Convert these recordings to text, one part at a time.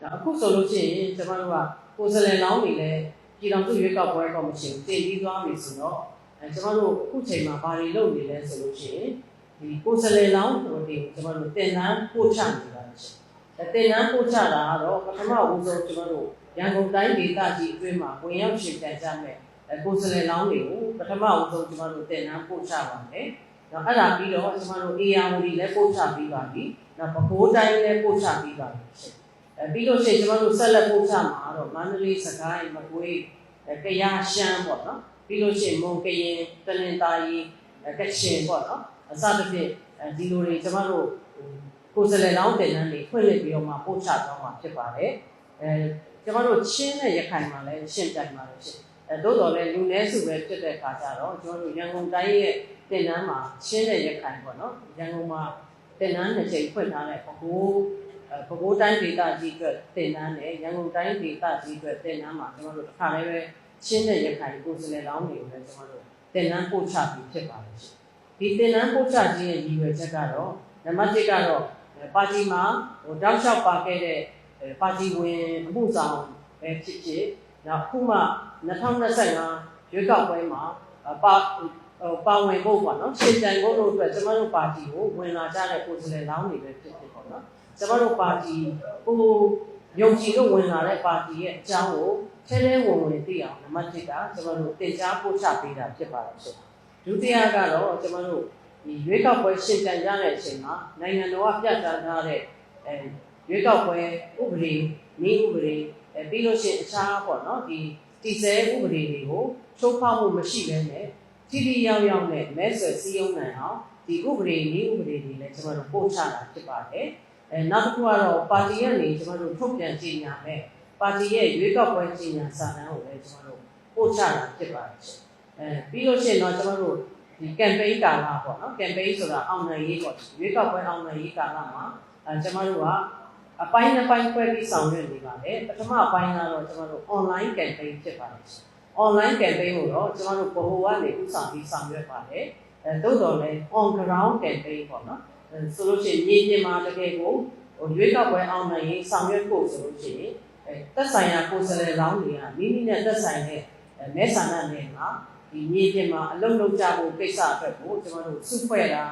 ဒါအခုဆိုလို့ရှိရင်ကျမတို့ကကိုယ်စားလှယ်လောင်းတွေလည်းပြည်တော်စုရွေးကောက်ပွဲကော်မရှင်ကိုတင်ပြီးသွားပြီဆိုတော့အဲကျမတို့အခုချိန်မှာဘာတွေလုပ်နေလဲဆိုလို့ရှိရင်ဒီကိုယ်စားလှယ်လောင်းတွေကိုကျမတို့တင်နန်းပို့ချနေတာရှိတယ်တင်နန်းပို့ချတာကတော့ပထမဦးဆုံးကျမတို့ရန်ကုန်တိုင်းဒေသကြီးအတွင်းမှာဝင်ရောက်ရှင်ပြန်ကြမယ်အဲကိုယ်စားလှယ်လောင်းတွေကိုပထမဦးဆုံးကျမတို့တင်နန်းပို့ချပါမယ်။နောက်အဲ့ဒါပြီးတော့ကျမတို့ AR တွေလည်းပို့ချပြီးပါပြီ။နောက်ပဲခူးတိုင်းလည်းပို့ချပြီးပါပြီ။အဲ ပြီးလို့ရှိရင်ကျမတို့ဆက်လက်ပို့ချမှာတော့မန္တလေးစကိုင်းမကွေးအဲကယားရှမ်းပေါ့နော်။ပြီးလို့ရှိရင်မွန်ကရင်တနင်္သာရီအဲကချင်ပေါ့နော်။အစသဖြင့်အဲဒီလိုတွေကျမတို့ကိုယ်စားလှယ်လောင်းတင်နန်းတွေဖွင့်လှစ်ပြီးတော့မှပို့ချသွားမှာဖြစ်ပါတယ်။အဲကျမတို့ချင်းနဲ့ရခိုင်မှာလည်းရှင်းပြမှာလို့ရှိရင်အဲသို့တော်လည်းလူနည်းစုပဲဖြစ်တဲ့အခါကျတော့ကျွန်တော်တို့ရန်ကုန်တိုင်းရဲ့တင်နန်းမှာရှင်းတဲ့ရခိုင်ပေါ့နော်ရန်ကုန်မှာတင်နန်းနှစ်ချိန်ဖွင့်ထားတဲ့ပကိုးအဲ ပကိုးတိုင်းဒေသကြီးအတွက်တင်နန်းနဲ့ရန်ကုန်တိုင်းဒေသကြီးအတွက်တင်နန်းမှာကျွန်တော်တို့တစ်ခါလေးပဲရှင်းတဲ့ရခိုင်ကိုယ်စားလှယ်လောင်းတွေကိုလည်းကျွန်တော်တို့တင်နန်းပို့ချပြီးဖြစ်ပါတယ်ရှင်ဒီတင်နန်းပို့ချခြင်းရဲ့ရည်ရွယ်ချက်ကတော့နံပါတ်1ကတော့ပါတီမှာဟိုတောက်လျှောက်ပါခဲ့တဲ့ပါတီဝင်အမှုဆောင်ပဲဖြစ်ဖြစ်နောက်ခုမှ2025ရွေးကောက်ပွဲမှာပါဟိုပါဝင်ဖို့ပေါ့နော်ရှင်ကြံဖို့လို့အတွက်ကျမတို့ပါတီကိုဝင်လာကြတဲ့ကိုယ်စားလှယ်လောင်းတွေပဲဖြစ်ဖြစ်ပေါ့နော် ကျမတို့ပါတီဟိုယုံကြည်လို့ဝင်လာတဲ့ပါတီရဲ့အကြောင်းကိုထဲထဲဝင်ဝင်သိအောင်နံပါတ်1ကကျမတို့တင် जा ပို့ချပေးတာဖြစ်ပါတယ်ရှင်ဒုတိယကတော့ကျမတို့ဒီရွေးကောက်ပွဲရှင်ကြံရတဲ့အချိန်မှာနိုင်ငံတော်ကပြဋ္ဌာန်းထားတဲ့အဲရွေးကောက်ပွဲဥပဒေနေဥပဒေအဲပြီးလို့ရှိရင်အခြားပေါ့နော်ဒီတည်ဆဲဥပဒေတွေကိုချိုးဖောက်မှုမရှိဘဲနဲ့ထိထိရောက်ရောက်နဲ့မဲဆွယ်စည်းရုံးနိုင်အောင်ဒီဥပဒေနေဥပဒေတွေလည်းကျွန်တော်တို့ပို့ချတာဖြစ်ပါတယ် အဲနောက်တစ်ခုကတော့ပါတီကနေကျွန်တော်တို့ထုတ်ပြန်ကြေညာမယ်ပါတီရဲ့ရွေးကောက်ပွဲကြေညာစာတမ်းကိုလည်းကျွန်တော်တို့ပို့ချတာဖြစ်ပါတယ်အဲပြီးလို့ရှိရင်တော့ကျွန်တော်တို့ဒီ campaign ကာလပေါ့နော် campaign ဆိုတာအောင်နိုင်ရေးပေါ့ရွေးကောက်ပွဲအောင်နိုင်ရေးကာလမှာအဲကျွန်တော်တို့ကအပိုင်းတစ်ပိုင်းခွဲပြီးဆောင်ရွက်နေပါတယ်ပထမအပိုင်းကတော့ကျွန်တော်တို့ online campaign ဖြစ်ပါတယ် online campaign ကိုတော့ကျွန်တော်တို့ဘ ਹੁ ကနေဥဆောင်ပြီးဆောင်ရွက်ပါတယ်အဲသို့တော်လည်း on ground campaign ပေါ့နော်အဲ ဆိုလို့ရှိရင်မြေပြင်မှာတကယ်ကိုဟိုရွေးကောက်ပွဲအောင်နိုင်ရေးဆောင်ရွက်ဖို့ဆိုလို့ရှိရင်အဲသက်ဆိုင်ရာကိုယ်စားလှယ်လောင်းတွေကမိမိနဲ့သက်ဆိုင်တဲ့မဲဆန္ဒနယ်မှာဒီမြေပြင်မှာအလုပ်လုပ်ကြဖို့ကိစ္စအတွက်ကိုကျွန်တော်တို့စုဖွဲ့တာ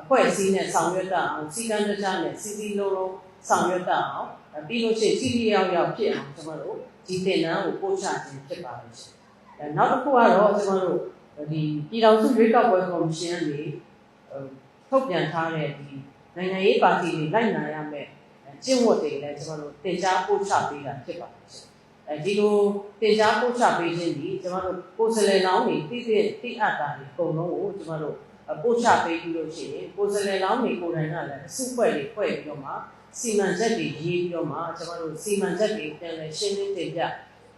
အဖွဲ့အစည်းနဲ့ဆောင်ရွက်တာအောင်စီကံတခြားနဲ့စီစီလုံးလုံးဆောင်ရွက်တာအောင်ပြီးလို့ရှိရင်စီစီရောက်ရောက်ဖြစ်အောင်ကျွန်တော်တို့ဒီတင်နန်းကိုပို့ချခြင်းဖြစ်ပါတယ်ရှင်အဲနောက်တစ်ခုကတော့ကျွန်တော်တို့ဒီပြည်တော်စုရွေးကောက်ပွဲကော်မရှင်ကနေ ထုတ်ပြန်ထားတဲ့ဒီနိုင်ငံရေးပါတီတွေလိုက်နာရမယ့်ကျင့်ဝတ်တွေလည်းကျွန်တော်တို့တင် जा ပို့ချပေးတာဖြစ်ပါတယ်ရှင်အဲဒီလိုတင် जा ပို့ချပေးခြင်းဒီကျွန်တော်တို့ကိုယ်စလဲလောင်းတွေတိတိတိအပ်တာတွေအကုန်လုံးကိုကျွန်တော်တို့ပို့ချပေးပြီးလို့ရှိရင်ကိုယ်စလဲလောင်းတွေကိုယ်တိုင်ကလည်းအစုဖွဲ့တွေဖွဲ့ပြီးတော့မှစီမံချက်တွေရေးပြီးတော့မှကျွန်တော်တို့စီမံချက်တွေပြန်လည်ရှင်းလင်းတင်ပြ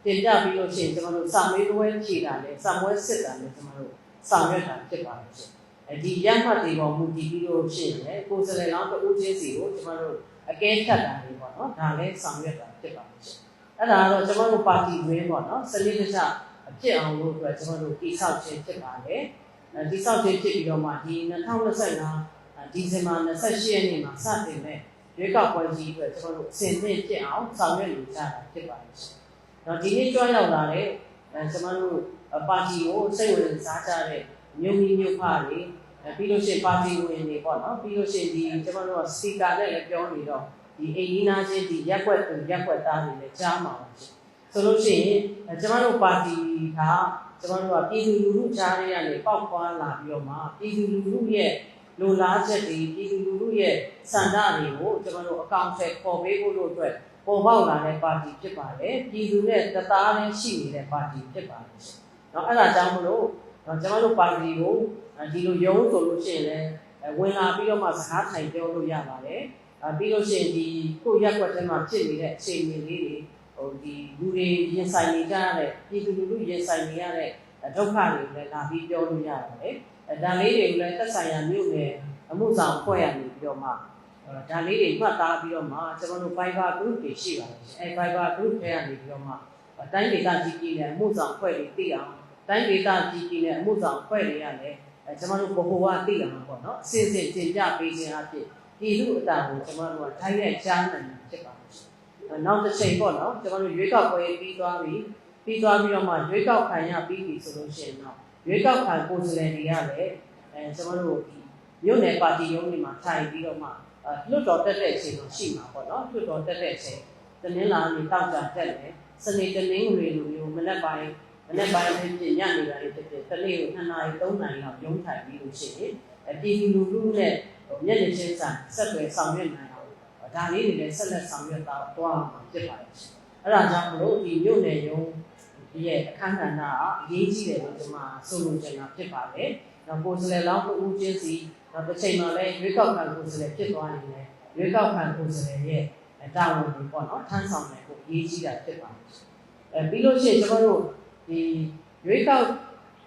တင်ပြပြီးလို့ရှိရင်ကျွန်တော်တို့စာမေးပွဲဖြေတာလည်းစာမွဲစစ်တာလည်းကျွန်တော်တို့ဆောင်ရွက်တာဖြစ်ပါတယ်ရှင်အဲ ဒီရမှတ်တွေပေါ်မူတည်ပြီးလို့ရှိရင်လည်းကိုယ်စလဲလောင်းတို့ဦးချင်းစီကိုကျွန်တော်တို့အကဲဖြတ်တာတွေပေါ့နော်ဒါလည်းဆောင်ရွက်တာဖြစ်ပါတယ်ရှင်အဲ့ဒါကတော့ကျွန်တော်တို့ပါတီတွင်းပေါ့နော်စနစ်တကျအဖြစ်အောင်လို့အတွက်ကျွန်တော်တို့တိဆောက်ခြင်းဖြစ်ပါတယ်ဒီဆောက်ခြင်းဖြစ်ပြီးတော့မှဒီ2025ဒီဇင်ဘာ28ရက်နေ့မှာစတင်မဲ့ရွေးကောက်ပွဲကြီးအတွက်ကျွန်တော်တို့အစဉ်သင့်ဖြစ်အောင်ဆောင်ရွက်နေကြတာဖြစ်ပါတယ်ရှင်။တော့ဒီနေ့ကြွရောက်လာတဲ့အဲကျွန်တော်တို့ပါတီကိုစိတ်ဝင်စားကြတဲ့မြို့မီမြို့ဖတွေ ပြီးလို့ရှိရင်ပါတီဝင်တွေပေါ့နော်ပြီးလို့ရှိရင်ဒီကျွန်တော်တို့စပီကာနဲ့လည်းပြောနေတော့ဒီအိမ်ကြီးနာချင်းဒီရက်ွက်သူရက်ွက်သားတွေလည်းကြားမှာပါရှင်။ဆိုလို့ရှိရင်ကျွန်တော်တို့ပါတီကကျွန်တော်တို့ကပြည်သူလူထုကြားထဲကနေပေါက်ခွာလာပြီးတော့မှပြည်သူလူထုရဲ့လိုလားချက်တွေပြည်သူလူထုရဲ့စံတာတွေကိုကျွန်တော်တို့အကောင့်ထဲပေါ်ပေးဖို့လို့အတွက်ပေါ်ပေါက်လာတဲ့ပါတီဖြစ်ပါတယ်ပြည်သူနဲ့တသားနဲ့ရှိနေတဲ့ပါတီဖြစ်ပါတယ်เนาะအဲ့ဒါကြောင့်မလို့ ကျွန်တော်တို့ပါတီကိုဒီလိုရုံးဆိုလို့ရှိရင်လည်းဝင်လာပြီးတော့မှစကားထိုင်ပြောလို့ရပါတယ်ပြီးလို့ရှိရင်ဒီကိုရက်ွက်ထဲမှာဖြစ်နေတဲ့အခြေအနေလေးတွေဟိုဒီလူတွေရင်ဆိုင်နေကြရတဲ့ပြည်သူလူထုရင်ဆိုင်နေရတဲ့ဒုက္ခတွေလည်းလာပြီးပြောလို့ရပါတယ်ဒါလေးတွေကိုလည်းသက်ဆိုင်ရာမြို့နယ်အမှုဆောင်ဖွဲ့ရနေပြီးတော့မှဒါလေးတွေမှတ်သားပြီးတော့မှကျွန်တော်တို့ Fiber group တွေရှိပါတယ်အဲ Fiber group ထဲကနေပြီးတော့မှတိုင်းဒေသကြီးကြီးနဲ့အမှုဆောင်ဖွဲ့တွေသိအောင် တိုင်းဒေသကြီးကြီးနဲ့အမှုဆောင်ဖွဲ့တွေရတယ်အဲကျွန်တော်တို့ဘိုးဘွားသိအောင်ပေါ့နော်အစစ်စစ်တင်ပြပေးခြင်းအဖြစ်ပြည်သူအတာကိုကျွန်တော်တို့ကထိုင်းရဲ့ကြားနိုင်ဖြစ်ပါတယ်အဲနောက်တစ်ချိန်ပေါ့နော်ကျွန်တော်တို့ရွေးကောက်ပွဲပြီးသွားပြီပြီးသွားပြီးတော့မှရွေးကောက်ခံရပြီးပြီဆိုလို့ရှိရင်တော့ရွေးကောက်ခံကိုယ်စားလှယ်တွေကလည်းအဲကျွန်တော်တို့ဒီမြို့နယ်ပါတီရုံးတွေမှာထိုင်ပြီးတော့မှအဲလွတ်တော်တက်တဲ့အချိန်တော့ရှိမှာပေါ့နော်လွတ်တော်တက်တဲ့အချိန်တနင်္လာနေ့တောက်ကြတက်တယ်စနေတနင်္ဂနွေလိုမျိုးမနက်ပိုင်းမ နေ့ပိုင်းဖြစ်ဖြစ်ညနေပိုင်းဖြစ်ဖြစ်တစ်နေ့ကို2နာရီ3နာရီလောက်ရုံးထိုင်ပြီးလို့ရှိရင်အပြည်သူလူထုနဲ့မျက်နှာချင်းဆိုင်ဆက်သွယ်ဆောင်ရွက်နိုင်အောင်ဒါလေးတွေလည်းဆက်လက်ဆောင်ရွက်တော့သွားမှာဖြစ်ပါတယ်။အဲ့ဒါကြောင့်မလို့ဒီမြို့နယ်ရုံးရဲ့အခမ်းကဏ္ဍကအရေးကြီးတယ်လို့ကျွန်မဆိုလိုချင်တာဖြစ်ပါတယ်။နောက်ကိုယ်စားလှယ်လောင်းကိုဦးချင်းစီနောက်တစ်ချိန်မှာလည်းရွေးကောက်ခံကိုယ်စားလှယ်ဖြစ်သွားရင်လည်းရွေးကောက်ခံကိုယ်စားလှယ်ရဲ့တာဝန်တွေပေါ့နော်ထမ်းဆောင်နိုင်ဖို့အရေးကြီးတာဖြစ်ပါတယ်။အဲပြီးလို့ရှိရင်ကျွန်တော်တို့ ဒီရွေးကောက်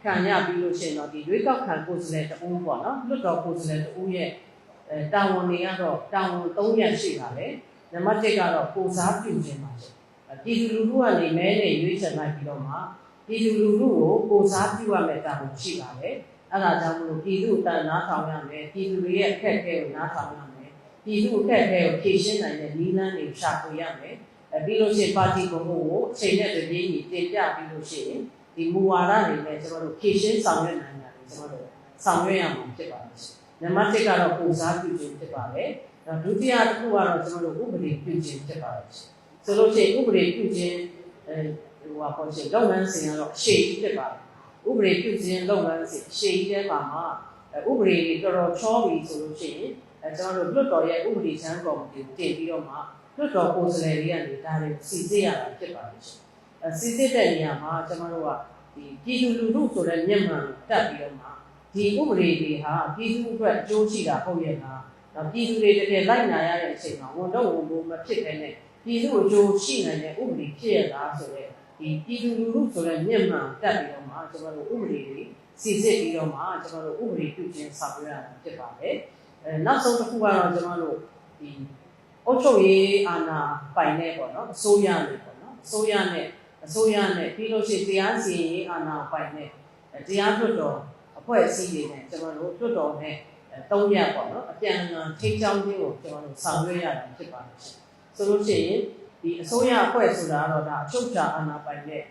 ခံရပြီးလို့ရှိရင်တော့ဒီရွေးကောက်ခံကိုယ်စားလှယ်တဦးပေါ့နော်လွတ်တော်ကိုယ်စားလှယ်တဦးရဲ့အဲတာဝန်တွေကတော့တာဝန်၃ရပ်ရှိပါတယ်နံပါတ်၁ကတော့ကိုစားပြုခြင်းပါရှင်ပြည်သူလူထုကနေမဲနဲ့ရွေးချယ်လိုက်ပြီးတော့မှပြည်သူလူထုကိုကိုစားပြုရမယ့်တာဝန်ရှိပါတယ်အဲ့ဒါကြောင့်မလို့ပြည်သူတန်နားထောင်ရမယ်ပြည်သူတွေရဲ့အခက်အခဲကိုနားထောင်ရမယ်ပြည်သူအခက်အခဲကိုဖြေရှင်းနိုင်တဲ့နည်းလမ်းတွေရှာဖွေရမယ်အဲ ပြီးလို့ရှိရင်ပါတီဘုံကိုအချိန်နဲ့တပြေးညီတင်ပြပြီးလို့ရှိရင်ဒီမူဝါဒတွေနဲ့ကျွန်တော်တို့ဖြည့်ရှင်းဆောင်ရွက်နိုင်တာတွေကျွန်တော်တို့ဆောင်ရွက်ရမှာဖြစ်ပါတယ်။နံပါတ်1ကတော့ပုံစားပြုခြင်းဖြစ်ပါတယ်။နောက်ဒုတိယတစ်ခုကတော့ကျွန်တော်တို့ဥပဒေပြုခြင်းဖြစ်ပါတယ်။ဆိုလို့ရှိရင်ဥပဒေပြုခြင်းအဲဟိုဟာပေါ့ရှင်လုပ်ငန်းစဉ်ကတော့အရှိကြီးဖြစ်ပါတယ်။ဥပဒေပြုခြင်းလုပ်ငန်းစဉ်အရှိကြီးတဲ့မှာမှာဥပဒေတွေတော်တော်ချောပြီဆိုလို့ရှိရင်အဲကျွန်တော်တို့လွတ်တော်ရဲ့ဥပဒေချမ်းကော်မတီကိုတင်ပြီးတော့မှ လွတ်တော်ကိုယ်စားလှယ်တွေကနေဒါတွေစီစစ်ရတာဖြစ်ပါတယ်ရှင်။အဲစီစစ်တဲ့နေရာမှာကျွန်တော်တို့ကဒီပြည်သူလူထုဆိုတဲ့မျက်မှန်တက်ပြီးတော့မှဒီဥပဒေတွေဟာပြည်သူအတွက်အကျိုးရှိတာဟုတ်ရဲ့လား။နောက်ပြည်သူတွေတကယ်လိုက်နာရတဲ့အချိန်မှာဝန်တော့ဝန်ဖို့မဖြစ်ဘဲနဲ့ပြည်သူအကျိုးရှိနိုင်တဲ့ဥပဒေဖြစ်ရလားဆိုတဲ့ဒီပြည်သူလူထုဆိုတဲ့မျက်မှန်တက်ပြီးတော့မှကျွန်တော်တို့ဥပဒေတွေစီစစ်ပြီးတော့မှကျွန်တော်တို့ဥပဒေပြုခြင်းဆောင်ရွက်ရတာဖြစ်ပါတယ်။အဲနောက်ဆုံးတစ်ခုကတော့ကျွန်တော်တို့ဒီ အုပ်ချုပ်ရေးအာဏာပိုင်တဲ့ပေါ့နော်အစိုးရနဲ့ပေါ့နော်အစိုးရနဲ့အစိုးရနဲ့ပြီးလို့ရှိရင်တရားစီရင်ရေးအာဏာပိုင်တဲ့တရားလွှတ်တော်အဖွဲ့အစည်းတွေနဲ့ကျွန်တော်တို့လွှတ်တော်နဲ့သုံးရက်ပေါ့နော်အပြန်အလှန်ထိန်းချောင်းခြင်းကိုကျွန်တော်တို့ဆောင်ရွက်ရတာဖြစ်ပါတယ်ဆိုလို့ရှိရင်ဒီအစိုးရအဖွဲ့ဆိုတာကတော့ဒါအချုပ်ချာအာဏာပိုင်တဲ့